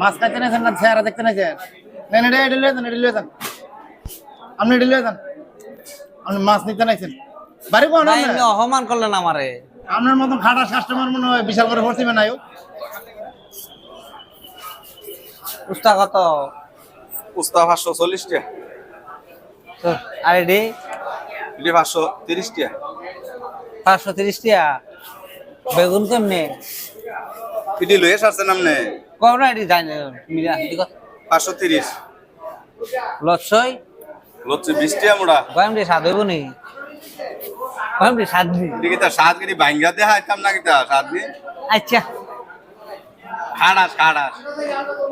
মাছ খাইতে নাইছেন না চেহারা দেখতে নাইছেন নেন এটা এটা লিয়ে যান এটা লিয়ে যান। আপনি এটা লিয়ে যান। আপনি মাছ নিতে নাইছেন। বাড়ি কোন অপমান করলেন আমারে। আপনার মতন খাটাস কাস্টমার মনে হয় বিশাল করে ভর্তি নাই উস্তা কত? উস্তা পাঁচশো চল্লিশ তো, আর এডি এটি পাঁচশো তিরিশ টাকা পাঁচশো তিরিশ টিয়া? বেগুন কেমনে? এটি লয়ে সারছেন আপনি? কম না এডি জানি মিলা এডি কত পাঁচশো তিরিশ। লচ্ছই? লচ্ছে টাকা মোড়া গরম দিয়ে স্বাদ হইব নি? গরম দিয়ে স্বাদ নি? এটি কি তার সাত গিরি বাইঙ্গা দিয়ে হাইতাম না কিতা? সাত গিরি আচ্ছা। খাড়াস খাড়াস।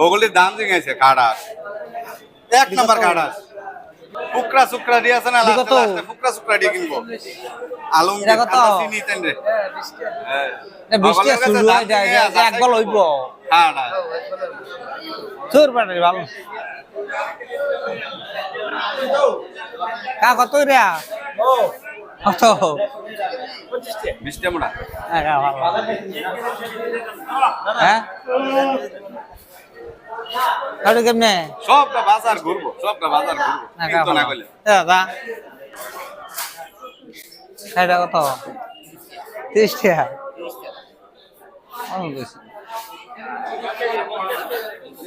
ওগুলির দাম জিঙাইছে খাড়াস। এক নাম্বার খাড়াস। ফুকরা সুকরা দিয়ে আছে না এটি লাস্টে? লাস্টে ফুকরা সুকরা দিয়ে কিনবো। আলম এটা কত? চিনি তেন রে। হ্যাঁ। বৃষ্টি শুরু হয়ে যায় একবার লইব। খাড়াস চোর বাড়ি ভালো। কা কত রে কত বিশ মোড়া হ্যাঁ। হ্যাঁ কাটু কেমনে? সবটা বাজার ঘুরবো সবটা বাজার ঘুরবো। কিন্তু না কইলে। এ দাদা কত? তিরিশ টাকা। অনেক বেশি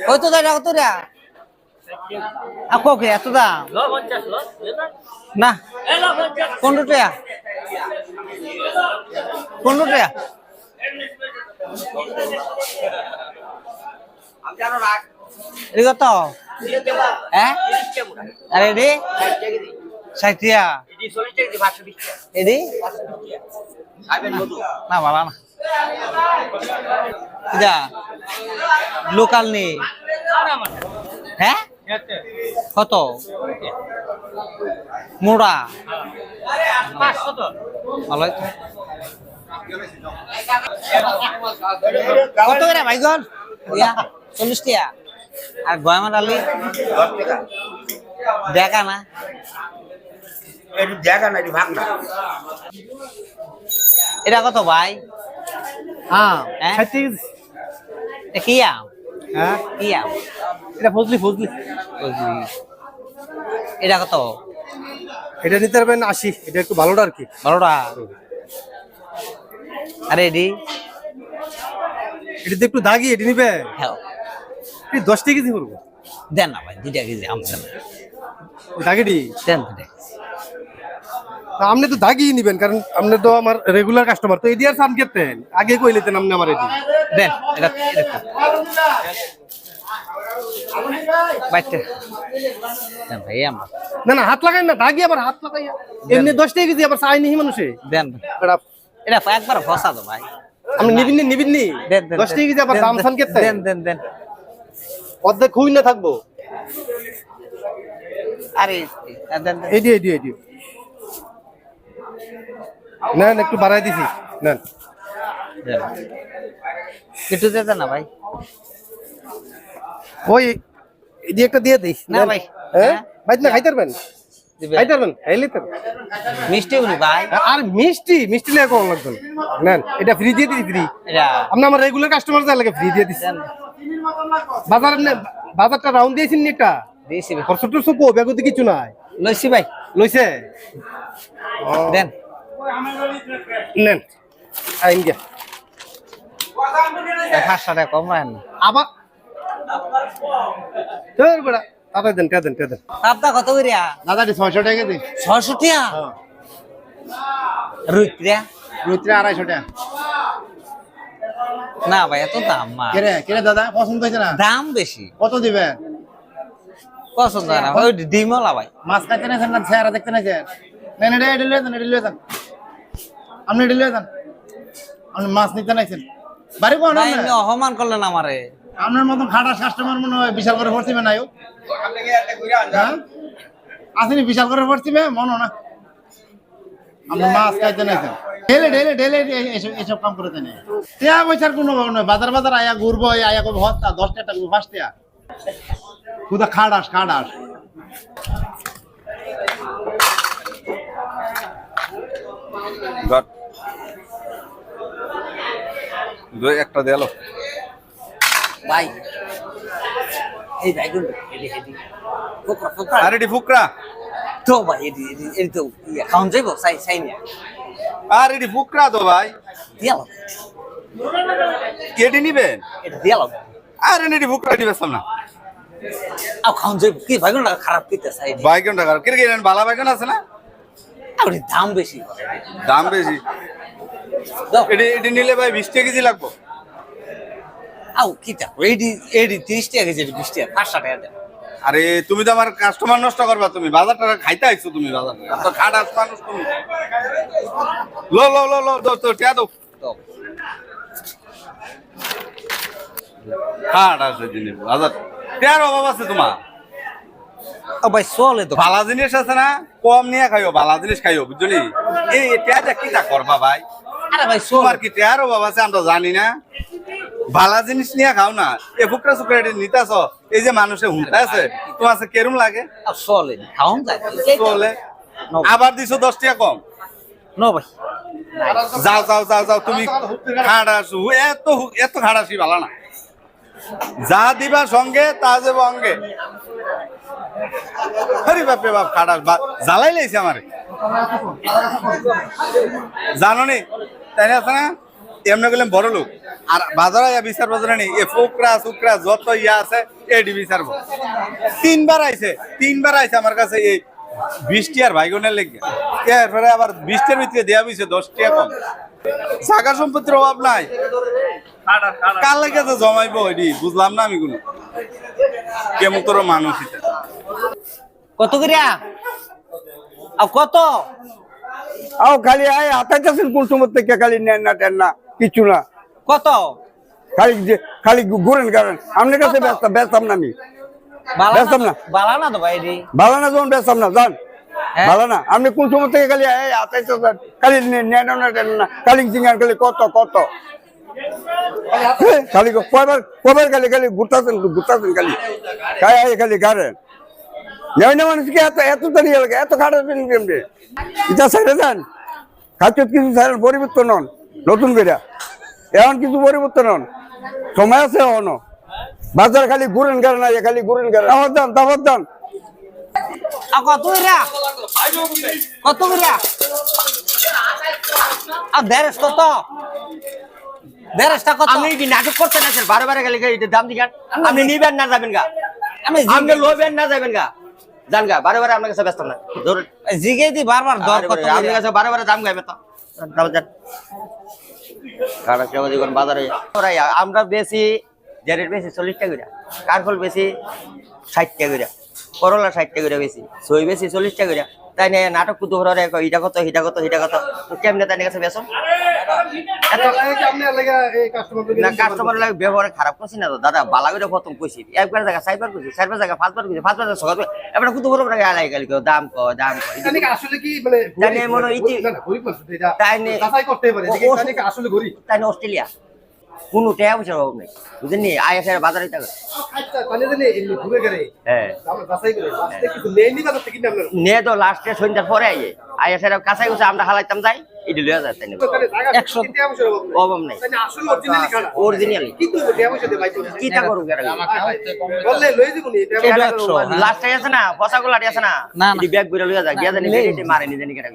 ওই তো দাদা কত রে আপো কে এত দাম না। পনেরো টাকা। পনেরো টাকা। কত? হ্যাঁ? আরে রে। টাকা। এডি না ভালো না। লোকাল নেই। হ্যাঁ? কত? মোড়া। ভালো কত করে ভাইগন চল্লিশ টিয়া আর গয়মার আলি? দেখা না। একটু দেখা না একটু ভাগ না। এটা কত ভাই? হ্যাঁ হ্যাঁ? কি আম? হ্যাঁ? আম এটা ফজলি ফজলি। এটা কত? এটা নিতে পারবেন আশি। এটা একটু ভালোটা আর কি। বারোটা আরে এডি। এটা একটু দাগি এটা নিবে? হ্যাঁ। এই দশ টাকা কেজি করব। দেন না ভাই দুইটা কেজি আম দেন দাগিটি? দেন কেজি। আপনি তো দাগি নিবেন কারণ আপনি তো আমার রেগুলার কাস্টমার তো এডি আর সাম কেতেন আগে কই নিতেন আপনি আমার এডি দেন এটা এটা দেন। বাইতে দেন ভাই আমার। না না হাত লাগাই না দাগি আবার হাত লাগাই এমনি দশ টাকা কেজি আবার চাই নিহি মানুষে। দেন। এটা এটা একবার ফসা তো ভাই। আপনি নিবেন নি নিবেন নি? দেন দেন দশ টাকা কেজি আবার দেন, দাম দেন, সান কেতেন দেন দেন দেন। অর্ধেক খুই না থাকব। আরে দেন দেন। এডি এডি এডি নেন একটু বাড়াই দিছি। নেন। একটু দিয়ে দেন না ভাই। ওই এডি একটা দিয়ে দিই। না ভাই। হ্যাঁ? ভাই না খাইতে পারবেন? খাইতে পারবেন? খাইলে তো মিষ্টি ভাই। আর মিষ্টি মিষ্টি লাগে কম লাগবে নেন এটা ফ্রি দিয়ে দিই ফ্রি এটা। আপনি আমার রেগুলার কাস্টমার যা লাগে ফ্রি দিয়ে বাজার বাজারটা রাউন্ড দিয়েছেন নি একটা দিয়েছি ভাই। খরচ ব্যাগতে কিছু নাই। লইছি ভাই। লইছে? দেন। নেন। আইন গিয়া পাঁচশো টাকা কম রাখেন আবার? তোর বড়া। তাড়াতাড়ি দেন কে দেন কে দেন। আপনা কত করিয়া দাদাটি ছয়শো টাকা দিই ছয়শো টিয়া? রুইত্রিয়া রুত্রে আড়াইশো টাকা না ভাই এত দাম মা। কেরে কেরে দাদা? পছন্দ হয়েছে না? দাম বেশি। কত দিবেন পছন্দ হয় না। ওই ডিমলা ভাই মাছ খাইতে নাইছেন না চেহারা দেখতে নাইছেন নেন এটা এটা লিয়ে যান এটা লিয়ে যান। আপনি এটা লিয়ে যান। আপনি মাছ নিতে নাইছেন। বাড়ি কোন এমনি অপমান করলেন আমারে। আপনার মতন খাটাস কাস্টমার মনে হয় বিশাল করে ভর্তি নাই হ্যাঁ? আসেনি বিশাল করে ভর্তি মনে না। আপনি মাছ খাইতে নাইছেন। ডেলে ডেলে ডেলে এসব এসব কাম করে নেই টিয়া পয়সার কোনো বাজার বাজার আয়া ঘুরবো আয়া করব হত্যা দশ টাকা পাঁচ টাকা খুদা খাডাস খাডাস দুই একটা দেলো ভাই এই ভাই কোন এডি এডি ফুকরা ফুকরা। আর এটি ফুকরা। তো ভাই এডি এডি এডি তো খাউন যাইবো? সাই সাই নিয়া আর এটি ফুকরা তো ভাই। দিয়ালো এটি নিবেন? এটা দিয়ালো আর এটি ফুকরা নিবেন না আও খাউন যাইবো কি খারাপ কিতে বালা বাইকন আছে না? আর দাম বেশি। দাম বেশি? এটি এটি নিলে ভাই বিশ টাকা কেজি লাগবো। আও কিতা এডি এডি 30 টাকা কেজি 20 টাকা 500 টাকা দেন। আরে তুমি তো আমার কাস্টমার নষ্ট করবা তুমি বাজারটা খাইতে আইছো তুমি বাজার। তো খাটাস মানুষ তুমি। লো লো লো লো দো তো টিয়া দো খাট আছে বাজার। টিয়ার অভাব আছে তোমার। ও ভাই চলে তো। ভালা জিনিস আছে না কম নিয়ে খাইও ভালা জিনিস খাইও বুঝলি? এই টিয়াটা কিটা করবা ভাই? আরে ভাই তোমার কি টিয়ার অভাব আছে আমরা জানি না। ভালা জিনিস নিয়ে খাও না। এ ফুকরা সুকরা নিতাছ এই যে মানুষে হুঁটা আছে তোমার কেরম লাগে? চলে যায় চলে। আবার দিছো দশ টাকা কম? নো ভাই। যাও যাও যাও যাও তুমি খাড়াসু এত এত খাড়াসি ভালো না। যা দিবা সঙ্গে, তা যাব অঙ্গে। আরে বাপরে বাপ বা জ্বালাই লাইছে আমারে। জানো নি তাই না আছে না, এমনি গেলাম বড় লোক। আর বাজারে ইয়া বিচার বাজারে নেই, এ ফুকরা সুকরা যত ইয়া আছে, এডি বিচারবো তিনবার আইছে তিনবার আইছে আমার কাছে এই বৃষ্টি আর ভাইগনের লেগে। এরপরে আবার বৃষ্টির ভিতরে দেয়া হয়েছে দশ টাকা কম। জাগা সম্পত্তির অভাব নাই। কার লেগে তো জমাইবো এডি? বুঝলাম না আমি কোনো। কেমন তোর মানুষ এটা কত করিয়া? আও কত? আও খালি আয় আতাইতেছেন কোন সময় থেকে খালি নেন না টেন না কিছু না। কত? খালি যে- খালি ঘুরেন কারেন আপনার কাছে ব্যস্ত ব্যস্তাম না আমি। বেচতাম না। বালা না তো ভাই রে ভালো না যখন ব্যস্তাম না যান। হ্যাঁ? ভালো না। আপনি কোন সময় থেকে খালি এই আতাইতেছেন খালি নেন না টেন না খালি জিঙ্গান খালি কত কত? খালি কয়বার কয়বার খালি খালি ঘুরতেছেন ঘুরতেছেন খালি। খাই, আয় খালি কারেন নেই না মানুষকে এত এত তাড়ি লাগে এত খাটাছেন কেমনি এটা ছেড়ে দেন। খাদ্য কিছু ছেড়ে পরিবর্তন হন, নতুন করে। এখন কিছু পরিবর্তন হন। সময় আছে এখনও। বাজার খালি ঘুরেন কারণ না খালি ঘুরেন কারণ আমার দান তারপর দান। কত কত আও দেড়শ কত দেড়শটা কত? আপনি কি নাটক করতে না বারে বারে গেলে এটা দাম দিগান। আপনি নিবেন না যাবেন গা। আমি আপনি লইবেন না যাবেন গা। জান গা বারে বারে আপনার কাছে ব্যস্ত না। জিগে দি বারবার দর কত আপনার? কাছে বারে বারে দাম গাইবে তো। দাম যান। কাটা সেবা দিবেন বাজারে? আমরা বেশি রেট বেশি চল্লিশ টাকা করে। কারফল বেশি ষাট টাকা করে। করলা ষাট টাকা করে বেশি সই বেশি চল্লিশ টাকা করে। তাই না নাটক কুতু হরে হিটা কত হিটা কত হিটা কত? কেমনে তাই কাছে বেসন কাস্টমার লাগে ব্যবহার খারাপ করছি না তো। দাদা বালা করে প্রথম কইছি। একবার জায়গা চারবার কইছি চারবার জায়গা পাঁচবার কইছি পাঁচবার জায়গা সকাল এবার কুতু বড় বড় আলাই গেল কেউ দাম ক দাম ক আসলে কি মানে জানি মনে ইতি- না, করতে পারে আসলে গরিব? তাই অস্ট্রেলিয়া। কোনো টাকা পয়সার অভাব নেই। বুঝলেন বাজারে হ্যাঁ কিছু থেকে নে তো লাস্টে সন্ধ্যার পরে আইয়ে। আই এসে কাঁচাই গুছে আমরা হালাইতাম যাই। এটি যায় তাই একশো- অভাব নেই। অরিজিনালি কি তা করুক এটা একশো। লাস্টে আছে না? পচা গুলাটি আছে না। ব্যাগ বইরা লইয়া যায় গিয়া জানি মারে নিজে জানি কেটা